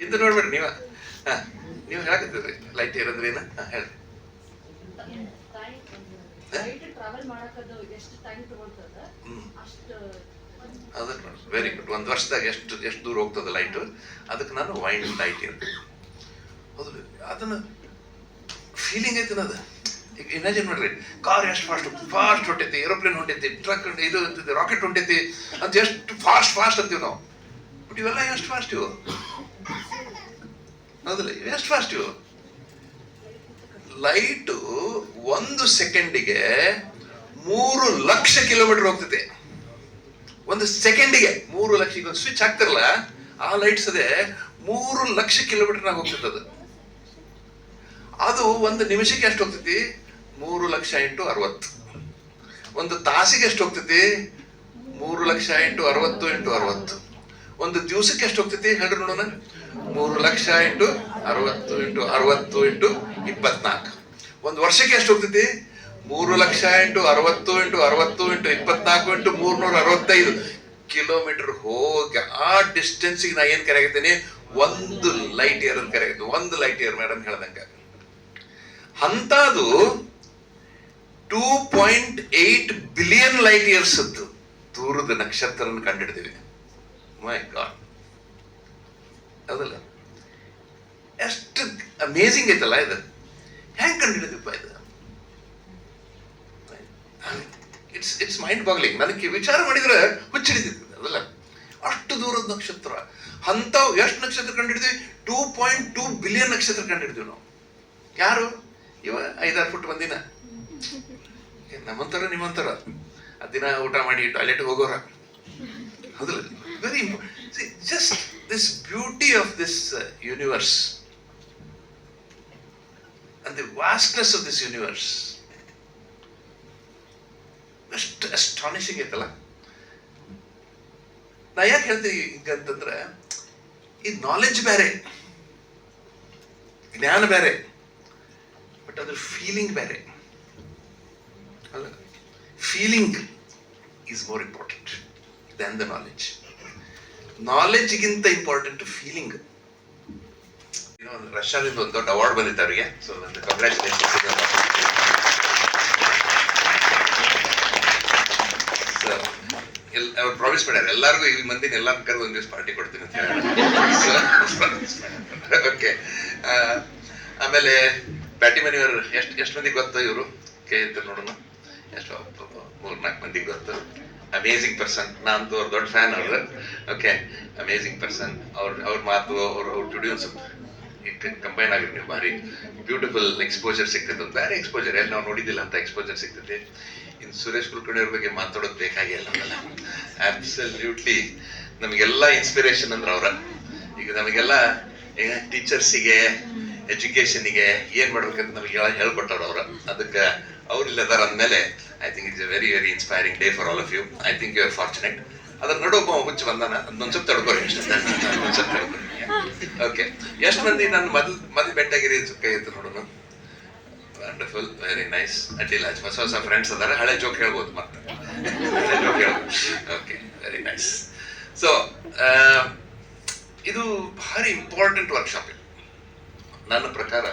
ಇದು ನೋಡ್ಬೇಡಿ ನೀವ. ಹಾ ನೀವು ಹೇಳಕತ್ತಿದ್ರಿ ಲೈಟ್ ಇರೋದ್ರಿ ಏನ? ಹಾ ಲೈಟ್ ಟ್ರಾವೆಲ್ ಮಾಡಕದು ಎಷ್ಟು ಟೈಮ್ ತಗೊಳ್ತದ? ಹ್ಮ್. ಅದಕ್ಕೆ ನೋಡಿ ವೆರಿ ಗುಡ್ ಒಂದು ವರ್ಷದಾಗ ಎಷ್ಟು ಎಷ್ಟು ದೂರ ಹೋಗ್ತದೆ ಲೈಟು ಅದಕ್ಕೆ ನಾನು ವೈಂಡ್ ಲೈಟ್ ಇರುತ್ತೆ ಹೌದು ಅದನ್ನ ಫೀಲಿಂಗ್ ಐತೆ ಅದು? ಈಗ ಇಮ್ಯಾಜಿನ್ ಮಾಡ್ರಿ ಕಾರ್ ಎಷ್ಟು ಫಾಸ್ಟ್ ಫಾಸ್ಟ್ ಹೊಂಟೈತಿ ಏರೋಪ್ಲೇನ್ ಹೊಂಟೈತಿ ಟ್ರಕ್ ಇದು ರಾಕೆಟ್ ಹೊಂಟೈತಿ ಅಂತ ಎಷ್ಟು ಫಾಸ್ಟ್ ಫಾಸ್ಟ್ ಅಂತೀವಿ ನಾವು. ಬಟ್ ಇವೆಲ್ಲ ಎಷ್ಟು ಫಾಸ್ಟ್ ಇವು? ಹೌದಲ್ಲ ಎಷ್ಟು ಫಾಸ್ಟ್ ಇವು? ಲೈಟು ಒಂದು ಸೆಕೆಂಡಿಗೆ ಮೂರು ಲಕ್ಷ ಕಿಲೋಮೀಟರ್ ಹೋಗ್ತೈತೆ. ಒಂದು ಸೆಕೆಂಡಿಗೆ ಮೂರು ಲಕ್ಷ, ಈಗ ಒಂದು ಸ್ವಿಚ್ ಹಾಕ್ತಿರಲ್ಲ, ಆ ಲೈಟ್ಸ್ ಅದೇ ಮೂರು ಲಕ್ಷ ಕಿಲೋಮೀಟರ್ನಾಗ ಹೋಗ್ತೈತೆ ಅದು. ಅದು ಒಂದು ನಿಮಿಷಕ್ಕೆ ಎಷ್ಟು ಹೋಗ್ತೈತಿ? ಮೂರು ಲಕ್ಷ ಇಂಟು ಅರವತ್ತು. ಒಂದು ತಾಸಿಗೆ ಎಷ್ಟು ಹೋಗ್ತೈತಿ? ಮೂರು ಲಕ್ಷ ಇಂಟು ಅರವತ್ತು ಇಂಟು ಅರವತ್ತು. ಒಂದು ದಿವಸಕ್ಕೆ ಎಷ್ಟು ಹೋಗ್ತೈತಿ ಹೇಳ್ರಿ ನೋಡೋಣ? ಮೂರು ಲಕ್ಷ ಇಂಟು ಅರವತ್ತು ಇಂಟು ಅರವತ್ತು ಇಂಟು ಇಪ್ಪತ್ನಾಲ್ಕು. ಒಂದು ವರ್ಷಕ್ಕೆ ಎಷ್ಟು ಹೋಗ್ತೈತಿ? ಮೂರು ಲಕ್ಷ ಇಂಟು ಅರವತ್ತು ಇಂಟು ಅರವತ್ತು ಇಂಟು ಇಪ್ಪತ್ನಾಲ್ಕು ಇಂಟು ಮೂರ್ನೂರ ಅರವತ್ತೈದು. ಕಿಲೋಮೀಟರ್ ಹೋಗಿ ಆ ಡಿಸ್ಟೆನ್ಸಿಗೆ ನಾ ಏನ್ ಕರೆಯಾಗತ್ತೀನಿ ಒಂದು ಲೈಟ್ ಇಯರ್ ಅಂತ ಕರೆಯಾಗತ್ತೆ ಒಂದು ಲೈಟ್ ಇಯರ್ ಮೇಡಮ್ ಹೇಳ್ದಂಗ. ಅಂತದು two point eight billion light years ದೂರದ ನಕ್ಷತ್ರನ ಕಂಡಿಡ್ತೀವಿ. ಮೈ ಗಾಡ್ ಅದಲ್ಲ ಎಷ್ಟು ಅಮೇಝಿಂಗ್ ಐತಲ್ಲ ಇದು. ಹೆಂಗ್ ಕಂಡುಹಿಡಿದಪ್ಪ ಇದು? ಇಟ್ಸ್ ಇಟ್ಸ್ ಮೈಂಡ್ ಬಾಗ್ಲಿಂಗ್ ನನಗೆ ವಿಚಾರ ಮಾಡಿದ್ರೆ ಹುಚ್ಚಿಡಿದಿತ್ತು ಅದಲ್ಲ? ಅಷ್ಟು ದೂರದ ನಕ್ಷತ್ರ. ಅಂತ ಎಷ್ಟು ನಕ್ಷತ್ರ ಕಂಡಿಡಿದ್ವಿ ಟೂ ಪಾಯಿಂಟ್ ಟೂ ಬಿಲಿಯನ್ ನಕ್ಷತ್ರ ಕಂಡಿಡಿದ್ವಿ ನಾವು. ಯಾರು? ಇವ ಐದಾರು ಫುಟ್ ಬಂದಿನ ನಮ್ಮಂತರ ನಿಮ್ಮಂತರ ದಿನ ಊಟ ಮಾಡಿ ಟಾಯ್ಲೆಟ್ ಹೋಗೋರ. ಹೌದಲ್ಲ? Very just this beauty of this universe and the vastness of this universe, ಎಷ್ಟು ಅಸ್ಟಾನಿಶಿಂಗ್ ಐತಲ್ಲ ನಾ ಯಾಕೆ ಹೇಳ್ತೀವಿ ಅಂತಂದ್ರೆ ಈ ನಾಲೆಡ್ಜ್ ಬೇರೆ, ಜ್ಞಾನ ಬೇರೆ ಬಟ್ ಅದ್ರ ಫೀಲಿಂಗ್ ಬೇರೆ. ಅಲ್ಲ feeling is more important than the knowledge ನಾಲೆಡ್ಜ್ಗಿಂತ important feeling ರಷ್ಯಾದಿಂದ ಒಂದು ದೊಡ್ಡ ಅವಾರ್ಡ್ ಬಂದಿತ್ತು ಅವರಿಗೆ. ಸೊ ಒಂದು ಕಂಗ್ರ್ಯಾಚುಲೇಷನ್ಸ್ ಅವ್ರು ಪ್ರಾಮಿಸ್ ಮಾಡ್ಯಾರ. ಎಲ್ಲರಿಗೂ ಈ ಮಂದಿನ ಎಲ್ಲಾರು ಕರೆದು ಒಂದು ದಿವಸ ಪಾರ್ಟಿ ಕೊಡ್ತೀನಿ ಅಂತ ಹೇಳಿ ಓಕೆ ಆಮೇಲೆ ಬ್ಯಾಟಿ ಮನೆಯವರು ಎಷ್ಟು ಎಷ್ಟು ಮಂದಿಗೆ ಗೊತ್ತು ಇವರು? ಕೆ ಅಂತ ನೋಡೋಣ. ಎಷ್ಟು ಮೂರ್ನಾಲ್ಕು ಮಂದಿಗೆ ಗೊತ್ತು. ಅಮೇಸಿಂಗ್ ಪರ್ಸನ್ ನಾನಂತೂ ಅವ್ರ ದೊಡ್ಡ ಫ್ಯಾನ್ ಅವರು ಓಕೆ ಅಮೇಝಿಂಗ್ ಪರ್ಸನ್ ಅವ್ರ ಅವ್ರ ಮಾತು, ಅವ್ರ ಅವ್ರ ಟುಡಿಯೋನ್ಸ್ ಕಂಬೈನ್ ಆಗಿರ್ತೀವಿ ಭಾರಿ. ಬ್ಯೂಟಿಫುಲ್ ಎಕ್ಸ್ಪೋಜರ್ ಸಿಗ್ತದೆ ಒಂದು ಬೇರೆ ಎಕ್ಸ್ಪೋಜರ್ ಎಲ್ಲಿ ನಾವು ನೋಡಿದ್ದಿಲ್ಲ ಅಂತ ಎಕ್ಸ್ಪೋಜರ್ ಸಿಗ್ತದೆ ಇನ್ನು ಸುರೇಶ್ ಕುಲಕರ್ಣಿ ಅವ್ರ ಬಗ್ಗೆ ಮಾತಾಡೋದು ಬೇಕಾಗಿಲ್ಲ ಇಲ್ಲ ಆಬ್ಸಲ್ಯೂಟ್ಲಿ ನಮಗೆಲ್ಲ ಇನ್ಸ್ಪಿರೇಷನ್ ಅಂದ್ರೆ ಅವರ. ಈಗ ನಮಗೆಲ್ಲ ಟೀಚರ್ಸಿಗೆ ಎಜುಕೇಶನ್ಗೆ ಏನು ಮಾಡ್ಬೇಕಂತ ನಮಗೆ ಹೇಳಿ, ಹೇಳ್ಕೊಟ್ಟವ್ರು ಅವ್ರ. ಅದಕ್ಕೆ ಅವ್ರಿಲ್ಲ ಅದಾರ ಅಂದಮೇಲೆ I think it's a very very inspiring day for all of you I think you are fortunate ಅದ್ರ ನಡು ಒಬ್ಬ ಹುಚ್ಚು ಬಂದಾನ, ಅದನ್ನೊಂದು ಸ್ವಲ್ಪ ತಡ್ಕೊರಿ. ಸ್ವಲ್ಪ ಓಕೆ ಎಷ್ಟು ಮಂದಿ ನಾನು ಮೊದಲು ಮೊದಲು ಬೆಟ್ಟಾಗಿರಿ ಕೈ ಇತ್ತು ನೋಡೋಣ ವಂಡರ್ಫುಲ್ ವೆರಿ ನೈಸ್ ಅಡ್ಡಿಲ್ಲ. ಹೊಸ ಹೊಸ ಫ್ರೆಂಡ್ಸ್ ಅದಾರ. ಹಳೆ ಜೋಕ್ ಹೇಳ್ಬೋದು ಮತ್ತೆ. ಓಕೆ ವೆರಿ ನೈಸ್ ಸೊ ಇದು ಭಾರಿ ಇಂಪಾರ್ಟೆಂಟ್ ವರ್ಕ್ಶಾಪ್ ಇದು. ನನ್ನ ಪ್ರಕಾರ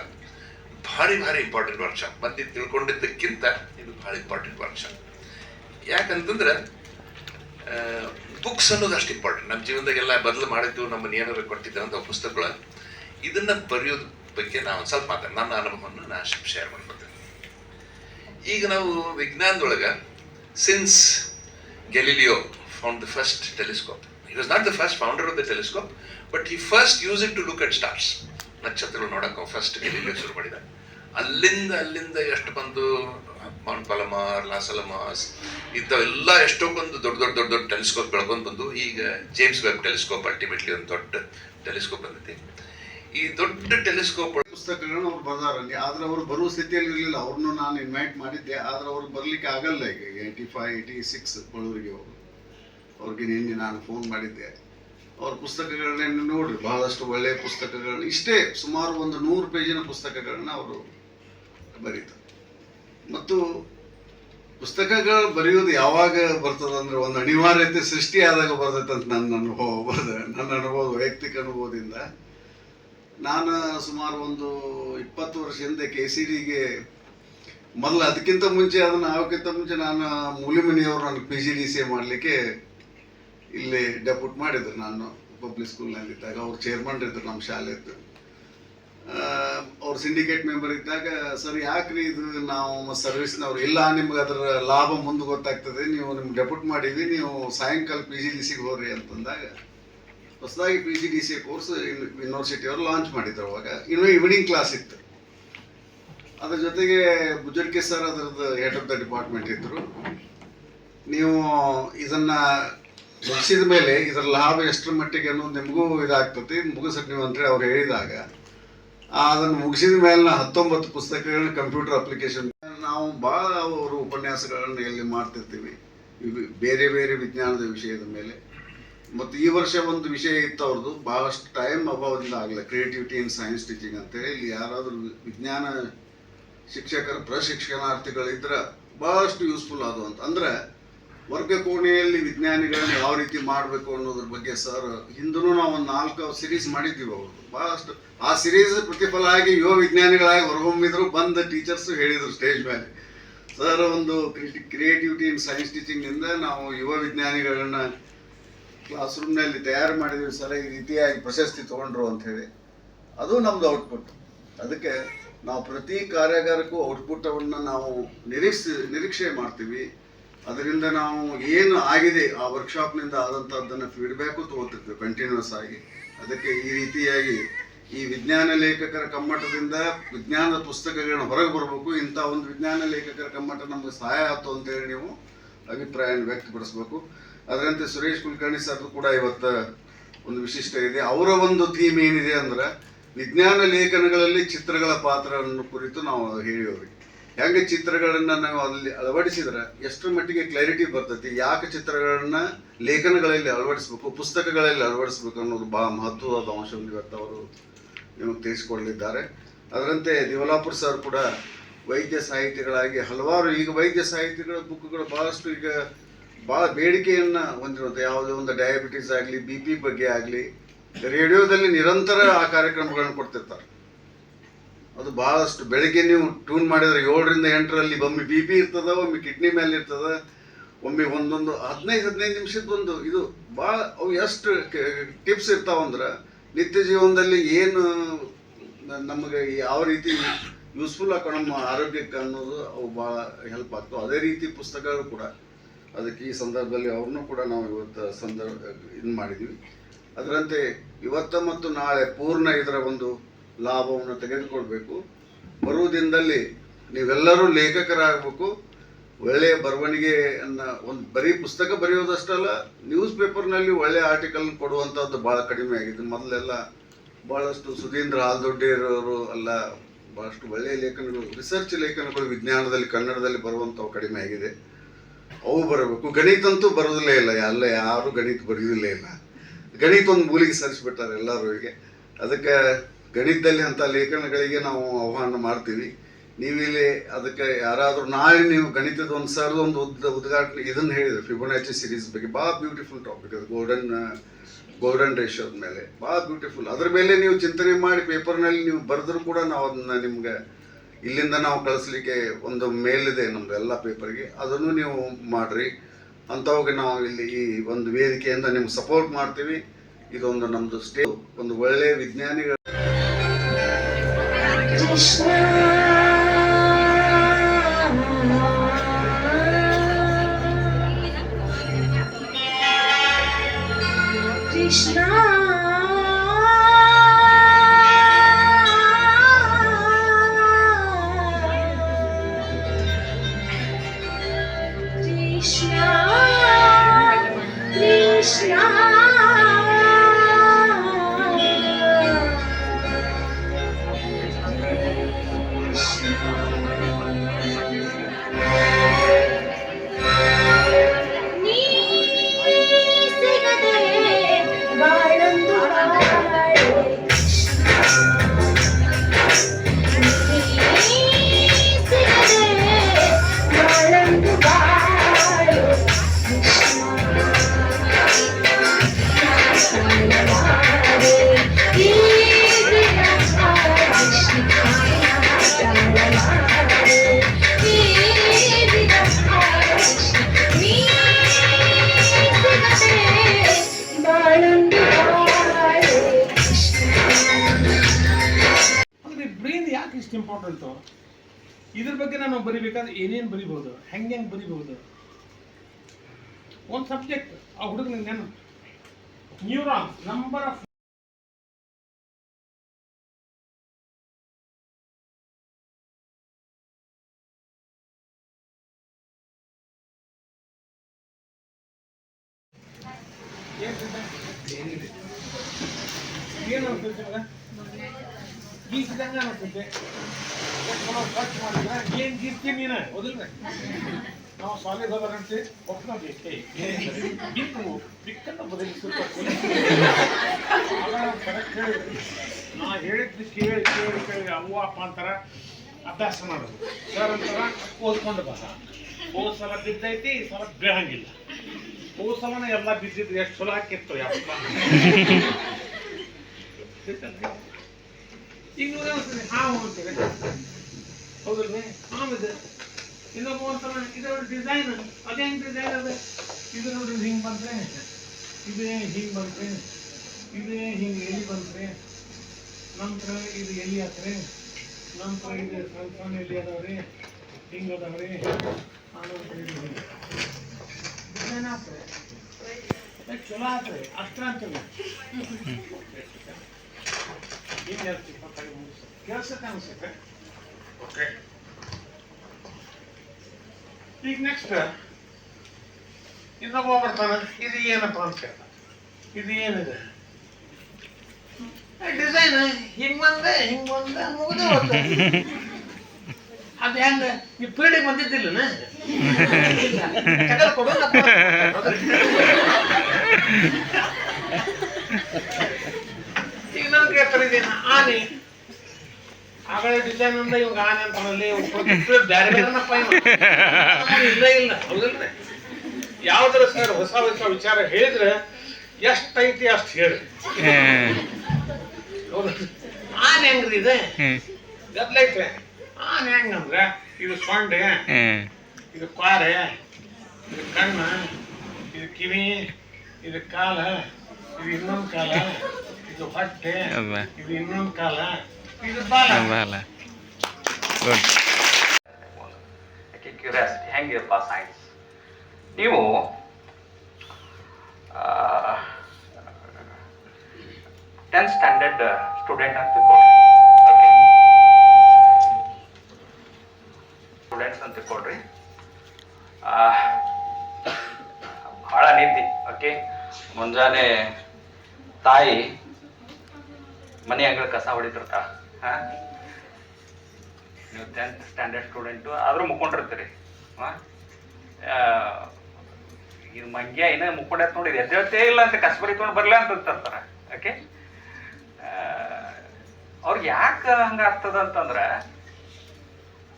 ಭಾರಿ ಭಾರಿ ಇಂಪಾರ್ಟೆಂಟ್ ವರ್ಕ್ಶಾಪ್ ಮತ್ತೆ ತಿಳ್ಕೊಂಡಿದ್ದಕ್ಕಿಂತ ಇದು ಭಾಳ ಇಂಪಾರ್ಟೆಂಟ್ ವರ್ಕ್ಶಾಪ್ ಯಾಕಂತಂದ್ರೆ ಬುಕ್ಸ್ ಅನ್ನೋದು ಅಷ್ಟು ಇಂಪಾರ್ಟೆಂಟ್ ನಮ್ಮ ಜೀವನದಾಗೆಲ್ಲ ಬದಲು ಮಾಡಿದ್ದು ನಮ್ಮನ್ನ ಏನಾರು ಕೊಟ್ಟಿದ್ದಂಥ ಪುಸ್ತಕಗಳು. ಇದನ್ನ ಬರೆಯೋದ್ ಬಗ್ಗೆ ನಾವು ಒಂದು ಸ್ವಲ್ಪ ಮಾತಾಡ, ನನ್ನ ಅನುಭವವನ್ನು ನಾನು ಶೇರ್ ಮಾಡ್ಕೊತೇನೆ. ಈಗ ನಾವು ವಿಜ್ಞಾನದೊಳಗೆ since Galileo found the first telescope it was not the first founder of the telescope but he first use it to look at stars ನಕ್ಷತ್ರಗಳು ನೋಡಕ್ಕೆ ಫಸ್ಟ್ ಗೆಲಿಲಿಯೋ ಶುರು ಮಾಡಿದ. ಅಲ್ಲಿಂದ ಅಲ್ಲಿಂದ ಎಷ್ಟು ಬಂದು ಪಲಮಾರ್, ಲಾಸಲಮಾಸ್, ಇಂಥವೆಲ್ಲ ಎಷ್ಟೋ ಬಂದು ದೊಡ್ಡ ದೊಡ್ಡ ದೊಡ್ಡ ದೊಡ್ಡ ಟೆಲಿಸ್ಕೋಪ್ ಬೆಳ್ಕೊಂಡು ಬಂದು ಈಗ ಜೇಮ್ಸ್ ವೆಬ್ ಟೆಲಿಸ್ಕೋಪ್ ಅಲ್ಟಿಮೇಟ್ಲಿ ಒಂದು ದೊಡ್ಡ ಟೆಲಿಸ್ಕೋಪ್ ಬಂದೈತಿ ಈ ದೊಡ್ಡ ಟೆಲಿಸ್ಕೋಪ್ ಪುಸ್ತಕಗಳನ್ನು ಅವ್ರು ಬರ್ದಾರ ಆದ್ರೆ ಅವ್ರು ಬರುವ ಸ್ಥಿತಿಯಲ್ಲಿ ಇರಲಿಲ್ಲ. ಅವ್ರನ್ನು ನಾನು ಇನ್ವೈಟ್ ಮಾಡಿದ್ದೆ, ಆದ್ರೆ ಅವ್ರು ಬರ್ಲಿಕ್ಕೆ ಆಗಲ್ಲ ಈಗ. ಏಯ್ಟಿ ಫೈವ್ ಏಯ್ಟಿ ಸಿಕ್ಸ್ ಬಳ್ಳೂರಿಗೆ ಅವರು. ಅವ್ರಿಗೆ ನಿನ್ನೆ ನಾನು ಫೋನ್ ಮಾಡಿದ್ದೆ. ಅವ್ರ ಪುಸ್ತಕಗಳನ್ನ ನೋಡ್ರಿ, ಬಹಳಷ್ಟು ಒಳ್ಳೆಯ ಪುಸ್ತಕಗಳನ್ನ. ಇಷ್ಟೇ ಸುಮಾರು ಒಂದು ನೂರು ಪೇಜಿನ ಪುಸ್ತಕಗಳನ್ನ ಅವರು ಬರೀತಾರೆ ಮತ್ತು ಪುಸ್ತಕಗಳು ಬರೆಯೋದು ಯಾವಾಗ ಬರ್ತದಂದ್ರೆ ಒಂದು ಅನಿವಾರ್ಯತೆ ಸೃಷ್ಟಿ ಆದಾಗ ಬರ್ತೈತೆ ಅಂತ ನನ್ನ ಅನುಭವ ಬರ್ತದೆ. ನನ್ನ ಅನುಭವ ವೈಯಕ್ತಿಕ ಅನುಭವದಿಂದ ನಾನು ಸುಮಾರು ಒಂದು ಇಪ್ಪತ್ತು ವರ್ಷ ಹಿಂದೆ ಕೆ ಸಿ ಡಿಗೆ ಮೊದಲು ಅದಕ್ಕಿಂತ ಮುಂಚೆ ಅದನ್ನು ಆಗೋಕ್ಕಿಂತ ಮುಂಚೆ ನಾನು ಮೂಲಿಮನಿಯವರು ನನ್ನ P G D C A ಮಾಡಲಿಕ್ಕೆ ಇಲ್ಲಿ ಡೆಪ್ಯೂಟ್ ಮಾಡಿದ್ರು. ನಾನು ಪಬ್ಲಿಕ್ ಸ್ಕೂಲ್ನಲ್ಲಿದ್ದಾಗ ಅವ್ರು ಚೇರ್ಮನ್ ಇದ್ರು, ನಮ್ಮ ಶಾಲೆದ್ದು ಅವ್ರು ಸಿಂಡಿಕೇಟ್ ಮೆಂಬರ್ ಇದ್ದಾಗ, ಸರ್, ಯಾಕ್ರಿ ಇದು? ನಾವು ಸರ್ವಿಸ್ನವ್ರು ಇಲ್ಲ, ನಿಮ್ಗೆ ಅದರ ಲಾಭ ಮುಂದೆ ಗೊತ್ತಾಗ್ತದೆ. ನೀವು ನಿಮ್ಗೆ ಡೆಪ್ಯೂಟ್ ಮಾಡೀವಿ ನೀವು ಸಾಯಂಕಾಲ ಪಿ ಜಿ ಡಿ ಸಿಗೆ ಹೋಗ್ರಿ ಅಂತಂದಾಗ ಹೊಸದಾಗಿ P G D C course university ಅವರು ಲಾಂಚ್ ಮಾಡಿದ್ರು ಅವಾಗ. ಇನ್ನೂ ಈವ್ನಿಂಗ್ ಕ್ಲಾಸ್ ಇತ್ತು. ಅದ್ರ ಜೊತೆಗೆ ಬುಜರ್ಕೆ ಸರ್ ಅದರದ್ದು ಹೆಡ್ ಆಫ್ ದ ಡಿಪಾರ್ಟ್ಮೆಂಟ್ ಇದ್ದರು ನೀವು ಇದನ್ನ ಮುಗಿಸಿದ ಮೇಲೆ, ಇದರ ಲಾಭ ಎಷ್ಟರ ಮಟ್ಟಿಗೆ ಅನ್ನೋದು ನಿಮಗೂ ಇದಾಗ್ತತಿ ಮುಗಿಸಕ್ಕೆ ನೀವು ಅಂತೇಳಿ ಅವ್ರು ಹೇಳಿದಾಗ ಅದನ್ನು ಮುಗಿಸಿದ ಮೇಲೆ ಹತ್ತೊಂಬತ್ತು ಪುಸ್ತಕಗಳನ್ನ ಕಂಪ್ಯೂಟರ್ ಅಪ್ಲಿಕೇಶನ್ ನಾವು ಭಾಳ ಅವರು ಉಪನ್ಯಾಸಗಳನ್ನು ಇಲ್ಲಿ ಮಾಡ್ತಿರ್ತೀವಿ. ಬೇರೆ ಬೇರೆ ವಿಜ್ಞಾನದ ವಿಷಯದ ಮೇಲೆ. ಮತ್ತು ಈ ವರ್ಷ ಒಂದು ವಿಷಯ ಇತ್ತು ಅವ್ರದ್ದು. ಭಾಳಷ್ಟು ಟೈಮ್ ಅಭಾವದಿಂದ ಆಗಲ್ಲ ಕ್ರಿಯೇಟಿವಿಟಿ ಇನ್ ಸೈನ್ಸ್ ಟೀಚಿಂಗ್ ಅಂತೇಳಿ ಇಲ್ಲಿ ಯಾರಾದರೂ ವಿಜ್ಞಾನ ಶಿಕ್ಷಕರ, ಪ್ರಶಿಕ್ಷಣಾರ್ಥಿಗಳಿದ್ರೆ ಭಾಳಷ್ಟು ಯೂಸ್ಫುಲ್ ಆದವು ಅಂತ. ಅಂದ್ರೆ ವರ್ಗ ಕೋಣೆಯಲ್ಲಿ ವಿಜ್ಞಾನಿಗಳನ್ನ ಯಾವ ರೀತಿ ಮಾಡಬೇಕು ಅನ್ನೋದ್ರ ಬಗ್ಗೆ ಸರ್ ಹಿಂದೂ ನಾವು ಒಂದು ನಾಲ್ಕು ಸಿರೀಸ್ ಮಾಡಿದ್ದೀವಿ ಅವರು ಭಾಳಷ್ಟು ಆ ಸಿರೀಸ್ ಪ್ರತಿಫಲ ಆಗಿ ಯುವ ವಿಜ್ಞಾನಿಗಳಾಗಿ ಹೊರಹೊಮ್ಮಿದ್ರು ಬಂದ ಟೀಚರ್ಸ್ ಹೇಳಿದರು ಸ್ಟೇಜ್ ಮೇಲೆ ಸರ್ ಒಂದು ಕ್ರಿಯೇಟಿವಿಟಿ ಇನ್ ಸೈನ್ಸ್ ಟೀಚಿಂಗಿಂದ ನಾವು ಯುವ ವಿಜ್ಞಾನಿಗಳನ್ನ ಕ್ಲಾಸ್ ರೂಮ್ನಲ್ಲಿ ತಯಾರು ಮಾಡಿದ್ವಿ ಸರ್ ಈ ರೀತಿಯಾಗಿ ಪ್ರಶಸ್ತಿ ತೊಗೊಂಡ್ರು ಅಂತ ಹೇಳಿ. ಅದು ನಮ್ದು ಔಟ್ಪುಟ್ ಅದಕ್ಕೆ ನಾವು ಪ್ರತಿ ಕಾರ್ಯಾಗಾರಕ್ಕೂ ಔಟ್ಪುಟ್ಟವನ್ನು ನಾವು ನಿರೀಕ್ಷೆ ನಿರೀಕ್ಷೆ ಮಾಡ್ತೀವಿ. ಅದರಿಂದ ನಾವು ಏನು ಆಗಿದೆ ಆ ವರ್ಕ್ಶಾಪ್ನಿಂದ ಆದಂಥದ್ದನ್ನು ಫೀಡ್ಬ್ಯಾಕು ತಗೋತಿದ್ವಿ ಕಂಟಿನ್ಯೂಸ್ ಆಗಿ. ಅದಕ್ಕೆ ಈ ರೀತಿಯಾಗಿ ಈ ವಿಜ್ಞಾನ ಲೇಖಕರ ಕಮ್ಮಟದಿಂದ ವಿಜ್ಞಾನದ ಪುಸ್ತಕಗಳನ್ನ ಹೊರಗೆ ಬರಬೇಕು ಇಂಥ ಒಂದು ವಿಜ್ಞಾನ ಲೇಖಕರ ಕಮ್ಮಟ ನಮಗೆ ಸಹಾಯ ಆಯ್ತು ಅಂತೇಳಿ ನೀವು ಅಭಿಪ್ರಾಯ ವ್ಯಕ್ತಪಡಿಸ್ಬೇಕು. ಅದರಂತೆ ಸುರೇಶ್ ಕುಲಕರ್ಣಿ ಸರ್ ಕೂಡ ಇವತ್ತು ಒಂದು ವಿಶಿಷ್ಟ ಇದೆ. ಅವರ ಒಂದು ಥೀಮ್ ಏನಿದೆ ಅಂದ್ರೆ ವಿಜ್ಞಾನ ಲೇಖನಗಳಲ್ಲಿ ಚಿತ್ರಗಳ ಪಾತ್ರವನ್ನು ಕುರಿತು ನಾವು ಹೇಳಿವ್ರಿ ಹೆಂಗೆ ಚಿತ್ರಗಳನ್ನ ನಾವು ಅಲ್ಲಿ ಅಳವಡಿಸಿದ್ರೆ ಎಷ್ಟರ ಮಟ್ಟಿಗೆ ಕ್ಲಾರಿಟಿ ಬರ್ತೈತಿ, ಯಾಕೆ ಚಿತ್ರಗಳನ್ನ ಲೇಖನಗಳಲ್ಲಿ ಅಳವಡಿಸ್ಬೇಕು, ಪುಸ್ತಕಗಳಲ್ಲಿ ಅಳವಡಿಸ್ಬೇಕು ಅನ್ನೋದು ಬಹಳ ಮಹತ್ವವಾದ ಅಂಶವನ್ನು ಇವತ್ತು ಅವರು ನಿಮಗೆ ತಿಳಿಸಿಕೊಡಲಿದ್ದಾರೆ. ಅದರಂತೆ ದಿವಲಾಪುರ್ ಸರ್ ಕೂಡ ವೈದ್ಯ ಸಾಹಿತಿಗಳಾಗಿ ಹಲವಾರು ಈಗ ವೈದ್ಯ ಸಾಹಿತಿಗಳ ಬುಕ್ಗಳು ಬಹಳಷ್ಟು ಈಗ ಭಾಳ ಬೇಡಿಕೆಯನ್ನು ಹೊಂದಿರುತ್ತೆ ಯಾವುದೇ ಒಂದು ಡಯಾಬಿಟಿಸ್ ಆಗಲಿ ಬಿ ಪಿ ಬಗ್ಗೆ ಆಗಲಿ, ರೇಡಿಯೋದಲ್ಲಿ ನಿರಂತರ ಆ ಕಾರ್ಯಕ್ರಮಗಳನ್ನು ಕೊಡ್ತಿರ್ತಾರೆ. ಅದು ಭಾಳಷ್ಟು ಬೆಳಗ್ಗೆ ನೀವು ಟ್ಯೂನ್ ಮಾಡಿದ್ರೆ ಏಳರಿಂದ ಎಂಟರಲ್ಲಿ ಒಮ್ಮೆ ಬಿ ಪಿ ಇರ್ತದೆ, ಒಮ್ಮೆ ಕಿಡ್ನಿ ಮೇಲೆ ಇರ್ತದೆ, ಒಮ್ಮೆ ಒಂದೊಂದು ಹದಿನೈದು ಹದಿನೈದು ನಿಮಿಷದ ಒಂದು ಇದು ಭಾಳ ಅವು ಎಷ್ಟು ಟಿಪ್ಸ್ ಇರ್ತಾವಂದ್ರೆ ನಿತ್ಯ ಜೀವನದಲ್ಲಿ ಏನು ನಮಗೆ ಯಾವ ರೀತಿ ಯೂಸ್ಫುಲ್ ಆಗ ನಮ್ಮ ಆರೋಗ್ಯಕ್ಕೆ ಅನ್ನೋದು ಅವು ಭಾಳ ಹೆಲ್ಪ್ ಆಗ್ತವೆ. ಅದೇ ರೀತಿ ಪುಸ್ತಕಗಳು ಕೂಡ. ಅದಕ್ಕೆ ಈ ಸಂದರ್ಭದಲ್ಲಿ ಅವ್ರನ್ನೂ ಕೂಡ ನಾವು ಇವತ್ತು ಸಂದರ್ಭ, ಇದು ಮಾಡಿದ್ವಿ. ಅದರಂತೆ ಇವತ್ತು ಮತ್ತು ನಾಳೆ ಪೂರ್ಣ ಇದರ ಒಂದು ಲಾಭವನ್ನು ತೆಗೆದುಕೊಳ್ಬೇಕು. ಬರುವ ದಿನದಲ್ಲಿ ನೀವೆಲ್ಲರೂ ಲೇಖಕರಾಗಬೇಕು. ಒಳ್ಳೆಯ ಬರವಣಿಗೆಯನ್ನು ಒಂದು ಬರೀ ಪುಸ್ತಕ ಬರೆಯೋದಷ್ಟಲ್ಲ, ನ್ಯೂಸ್ ಪೇಪರ್ನಲ್ಲಿ ಒಳ್ಳೆಯ ಆರ್ಟಿಕಲ್ ಕೊಡುವಂಥದ್ದು ಭಾಳ ಕಡಿಮೆ ಆಗಿದೆ ಮೊದಲೆಲ್ಲ ಭಾಳಷ್ಟು ಸುಧೀಂದ್ರ ಹಾಲ್ದೊಡ್ಡಿಯರವರು ಅಲ್ಲ ಭಾಳಷ್ಟು ಒಳ್ಳೆಯ ಲೇಖನಗಳು, ರಿಸರ್ಚ್ ಲೇಖನಗಳು ವಿಜ್ಞಾನದಲ್ಲಿ, ಕನ್ನಡದಲ್ಲಿ ಬರುವಂಥವು ಕಡಿಮೆ ಆಗಿದೆ. ಅವು ಬರಬೇಕು. ಗಣಿತ ಅಂತೂ ಬರೋದಿಲ್ಲೇ ಇಲ್ಲ. ಎಲ್ಲ ಯಾರು ಗಣಿತ ಬರೆಯೋದಿಲ್ಲೇ ಇಲ್ಲ. ಗಣಿತ ಒಂದು ಮೂಲಿಗೆ ಸರಿಸ್ಬಿಟ್ಟಾರೆ ಎಲ್ಲರೂ ಹೀಗೆ. ಅದಕ್ಕೆ ಗಣಿತದಲ್ಲಿ ಅಂತ ಲೇಖನಗಳಿಗೆ ನಾವು ಆಹ್ವಾನ ಮಾಡ್ತೀವಿ. ನೀವಿಲ್ಲಿ ಅದಕ್ಕೆ ಯಾರಾದರೂ ನಾಳೆ ನೀವು ಗಣಿತದ ಒಂದು ಸರ್ದು ಒಂದು ಉದ್ ಉದ್ಘಾಟನೆ ಇದನ್ನು ಹೇಳಿದ್ರು ಫಿಬೋನಾಚಿ ಸಿರೀಸ್ ಬಗ್ಗೆ ಭಾಳ ಬ್ಯೂಟಿಫುಲ್ ಟಾಪಿಕ್ ಅದು ಗೋಲ್ಡನ್ ಗೋಲ್ಡನ್ ರೇಷೋದ ಮೇಲೆ. ಭಾಳ ಬ್ಯೂಟಿಫುಲ್ ಅದ್ರ ಮೇಲೆ ನೀವು ಚಿಂತನೆ ಮಾಡಿ ಪೇಪರ್ನಲ್ಲಿ ನೀವು ಬರೆದ್ರೂ ಕೂಡ ನಾವು ಅದನ್ನ ನಿಮ್ಗೆ ಇಲ್ಲಿಂದ ನಾವು ಕಳಿಸ್ಲಿಕ್ಕೆ ಒಂದು ಮೇಲ್ ಇದೆ ನಮ್ದು ಎಲ್ಲ ಪೇಪರ್ಗೆ ಅದನ್ನು ನೀವು ಮಾಡ್ರಿ. ಅಂಥವಾಗ ನಾವು ಇಲ್ಲಿ ಈ ಒಂದು ವೇದಿಕೆಯಿಂದ ನಿಮ್ಗೆ ಸಪೋರ್ಟ್ ಮಾಡ್ತೀವಿ. ಇದೊಂದು ನಮ್ಮದು ಸ್ಟೇ ಒಂದು ಒಳ್ಳೆಯ ವಿಜ್ಞಾನಿಗಳ ಇಂಪಾರ್ಟೆಂಟು ಇದ್ರ ಬಗ್ಗೆ ನಾನು ಬರಿಬೇಕಾದ್ರೆ ಏನೇನು ಬರಿಬೋದು ಹೆಂಗೆ ಹೆಂಗೆ ಬರಿಬೋದು ಒಂದು ಸಬ್ಜೆಕ್ಟ್ ಆ ಹುಡುಗನ ನೆನ ನ್ಯೂರಾನ್ ನಂಬರ್ ಆಫ್ ಏನು? ಗೀಸಿದಂಗೆ ಅನ್ಸುತ್ತೆ ಖರ್ಚು ಮಾಡಿದ್ರೆ ಏನು ಗೀಸ್ತೀನಿ ನೀನು ಹೌದಿಲ್ಲ ನಾವು ಸಾಲಿಗೆ ಹೋದಾರಂತೆ ಒಪ್ಕೊಂಡಿ ಬಿಟ್ಟು ಬಿಕ್ಕನ್ನು ಬದಲಿಸುತ್ತ ಕರೆಕ್ಟ್ ಹೇಳಿದ್ರು ನಾ ಹೇಳಿದ್ದು ಕೇಳಿ ಕೇಳಿ ಕೇಳಿ ಅವ್ವ ಅಪ್ಪ ಅಂತಾರ ಅಭ್ಯಾಸ ಮಾಡೋದು ಸರ್ ಅಂತಾರ ಓದ್ಕೊಂಡು ಬಾ ಹೋದ ಸಲ ಬಿದ್ದೈತಿ ಈ ಸಲ ಬೀಳಂಗಿಲ್ಲ ಹೋದ ಸಲನ ಎಲ್ಲ ಬಿದ್ದಿದ್ದು ಎಷ್ಟು ಚಲೋ ಹಾಕಿತ್ತು ಯಪ್ಪ ನೋಡಿ ಅನ್ಸ್ತದೆ ಹಾವು ಅಂತೇವೆ ಹೌದಲ್ವೇ? ಆಮೇಲೆ ಇನ್ನೊಬ್ಬ ಒಂದ್ಸಲ ಇದರ ಡಿಸೈನ್ ಅದೇ ಹೆಂಗ್ ಡಿಸೈನ್ ಅದ? ಇದು ನೋಡಿ ಹಿಂಗ್ ಬಂದ್ರೆ ಇದೇ ಹಿಂಗ್ ಬಂದ್ರೆ ಇದೇ ಹಿಂಗ್ ಎಲ್ಲಿ ಬಂದ್ರೆ ನಂತರ ಇದು ಎಲ್ಲಿ ಆತ್ರಿ ನಂತರ ಇದು ಸಣ್ಣ ಸಣ್ಣ ಎಲ್ಲಿ ಅದಾವ್ರಿ ಹಿಂಗ್? ಅದಾವ್ರಿ ಆನಂತರ ಇದು ಡಿಸೈನ್ ಚಲೋ ಆತ್ರಿ ಅಷ್ಟ ಅಂತೀವಿ ಹಿಂಗ್ ಹೇಳ್ತೀವಿ ಕೆಲ್ಸಕ್ಕೆ ಅನ್ಸುತ್ತೆ ಓಕೆ ಈಗ ನೆಕ್ಸ್ಟ್ ಇನ್ನೊಬ್ಬ ಬರ್ತಾನೆ, ಇದು ಏನಪ್ಪ ಅಂತ ಕೇಳ್ದ ಇದು ಏನಿದೆ? ಡಿಸೈನ್ ಹಿಂಗ್ ಬಂದೆ ಹಿಂಗ್ ಬಂದೆ ಮುಗಿದು ಅದು ಹೆಂಗ? ನೀವು ಪೀಳಿಗೆ ಬಂದಿದ್ದಿಲ್ಲ ಕೊಡು. ಇದೇನ ಆನೆ. ಆಗಲೇ ಡಿಸೈನ್ ಅಂದ್ರೆ ಇವಾಗ ಆನೆ ಅಂತಾನಲ್ಲಿ ಬೇರೆ ಬೇರೆನಪ್ಪ. ಇಲ್ಲ ಇಲ್ಲ ಹೌದಲ್ರಿ? ಯಾವ್ದ್ರ ಸರ್ ಹೊಸ ಹೊಸ ವಿಚಾರ ಹೇಳಿದ್ರೆ ಎಷ್ಟೈತಿ ಅಷ್ಟು ಹೇಳಿ. ಆನೆ ಹೆಂಗ್ರಿ ಇದೆ? ಗದ್ಲೈತೆ ಆನೆ ಹೆಂಗಂದ್ರೆ ಇದು ಸೊಂಡೆ ಇದು ಕ್ವಾರೆ ಇದು ಕಣ್ಣ ಇದು ಕಿವಿ ಇದು ಕಾಲ ಇದು ಇನ್ನೊಂದು ಕಾಲ. ಇದು ಅಬ್ಬಾ. ಇದು ಇನ್ನೊಂದು ಕಾಲ. ಇದು ಬಾಲ. ಗುಡ್ ಕ್ಯೂರಿಯಾಸಿಟಿ ಹೆಂಗಿರಪ್ಪ ಸೈನ್ಸ್ ನೀವು ಟೆಂತ್ ಸ್ಟ್ಯಾಂಡರ್ಡ್ ಸ್ಟೂಡೆಂಟ್ ಅಂತ ಓಕೆ ಸ್ಟೂಡೆಂಟ್ಸ್ ಅಂತ ತಿಳ್ಕೊಳ್ರಿ. ಆ, ಬಹಳ ನಿದ್ದೆ. ಓಕೆ ಮುಂಜಾನೆ ತಾಯಿ ಮನೆ ಅಂಗಳ ಕಸ ಹೊಡಿತಿರ್ತಾಳ. ಹಾ? ನೀವು ಟೆಂತ್ ಸ್ಟ್ಯಾಂಡರ್ಡ್ ಸ್ಟೂಡೆಂಟು ಆದರೂ ಮುಕ್ಕೊಂಡಿರ್ತೀರಿ. ಹಾಂ? ಇದು ಮಂಗ್ಯ ಇನ್ನೂ ಮುಕ್ಕೊಂಡೈತೆ ನೋಡಿ ಎದ್ದೇಳ್ತೇ ಇಲ್ಲ ಅಂತ, ಕಸ ತೊಗೊಂಡು ಬರಲ್ಲ ಅಂತ ಅಂತಾರೆ ಓಕೆ ಅವ್ರಿಗೆ ಯಾಕೆ ಹಂಗಾಗ್ತದ ಅಂತಂದ್ರೆ,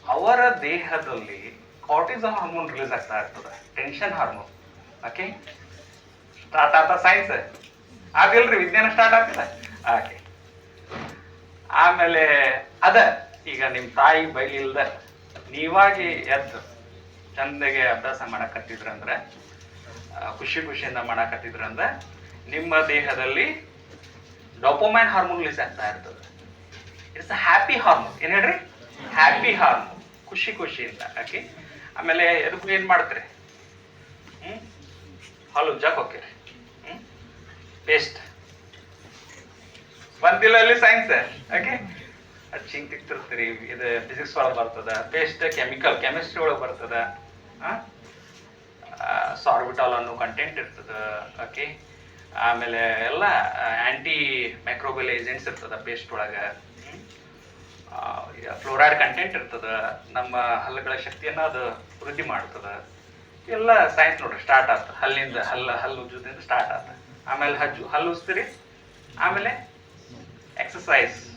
ಅವರ ದೇಹದಲ್ಲಿ ಕಾರ್ಟಿಸಮ್ ಹಾರ್ಮೋನ್ ರಿಲೀಸ್ ಆಗ್ತಾ ಇರ್ತದೆ ಟೆನ್ಷನ್ ಹಾರ್ಮೋನ್ ಓಕೆ ಸ್ಟಾರ್ಟ್ ಆಗ್ತಾ ಸೈನ್ಸ್ ಆಗಿಲ್ರಿ ವಿಜ್ಞಾನ ಸ್ಟಾರ್ಟ್ ಆಗ್ತದೆ. ಓಕೆ ಆಮೇಲೆ ಅದ, ಈಗ ನಿಮ್ಮ ತಾಯಿ ಬೈಲಿಲ್ದ ನೀವಾಗಿ ಎದ್ದು ಚಂದಗೆ ಅಭ್ಯಾಸ ಮಾಡಕತ್ತಿದ್ರಂದ್ರೆ ಅಂದ್ರೆ ಖುಷಿ ಖುಷಿಯಿಂದ ಮಾಡಕತ್ತಿದ್ರಂದ್ರೆ ನಿಮ್ಮ ದೇಹದಲ್ಲಿ ಡೊಪೊಮೈನ್ ಹಾರ್ಮೋನ್ ರಿಲೀಸ್ ಆಗ್ತಾ ಇರ್ತದೆ. ಇಟ್ಸ್ ಅ ಹ್ಯಾಪಿ ಹಾರ್ಮೋನ್ ಏನ್ ಹೇಳ್ರಿ? ಹ್ಯಾಪಿ ಹಾರ್ಮೋನ್ ಖುಷಿ ಖುಷಿಯಿಂದ. ಹಾಕಿ ಆಮೇಲೆ ಎದಕ್ಕೂ ಏನ್ ಮಾಡ್ತೀರಿ? ಹ್ಮ್? ಹಾಲು ಉಜ್ಜಾಕ್ ಹೋಗ್ತೀರಿ. ಹ್ಮ್? ಪೇಸ್ಟ್ ಅಲ್ಲಿ ಸೈನ್ಸ್ ಓಕೆ ಅದು ಚಿಂಗ್ ತಿಕ್ತಿರ್ತೀರಿ ಇದು ಫಿಸಿಕ್ಸ್ ಒಳಗೆ ಬರ್ತದ ಪೇಸ್ಟ್ ಕೆಮಿಕಲ್ ಕೆಮಿಸ್ಟ್ರಿ ಒಳಗೆ ಬರ್ತದ ಸಾರ್ಬಿಟಾಲ್ ಅನ್ನೋ ಕಂಟೆಂಟ್ ಇರ್ತದ ಓಕೆ ಆಮೇಲೆ ಎಲ್ಲ ಆಂಟಿ ಮೈಕ್ರೋಬಲ್ ಏಜೆಂಟ್ಸ್ ಇರ್ತದ ಪೇಸ್ಟ್ ಒಳಗೆ. ಫ್ಲೋರೈಡ್ ಕಂಟೆಂಟ್ ಇರ್ತದ, ನಮ್ಮ ಹಲ್ಲುಗಳ ಶಕ್ತಿಯನ್ನ ಅದು ವೃದ್ಧಿ ಮಾಡ್ತದ. ಎಲ್ಲ ಸೈನ್ಸ್ ನೋಡ್ರಿ ಸ್ಟಾರ್ಟ್ ಆತ. ಹಲ್ಲಿಂದ ಹಲ್ಲ, ಹಲ್ಲು ಉಜ್ಜೋದ್ರಿಂದ ಸ್ಟಾರ್ಟ್ ಆತ. ಆಮೇಲೆ ಹಜ್ಜು, ಹಲ್ಲು ಉಜ್ತೀರಿ ಆಮೇಲೆ exercise.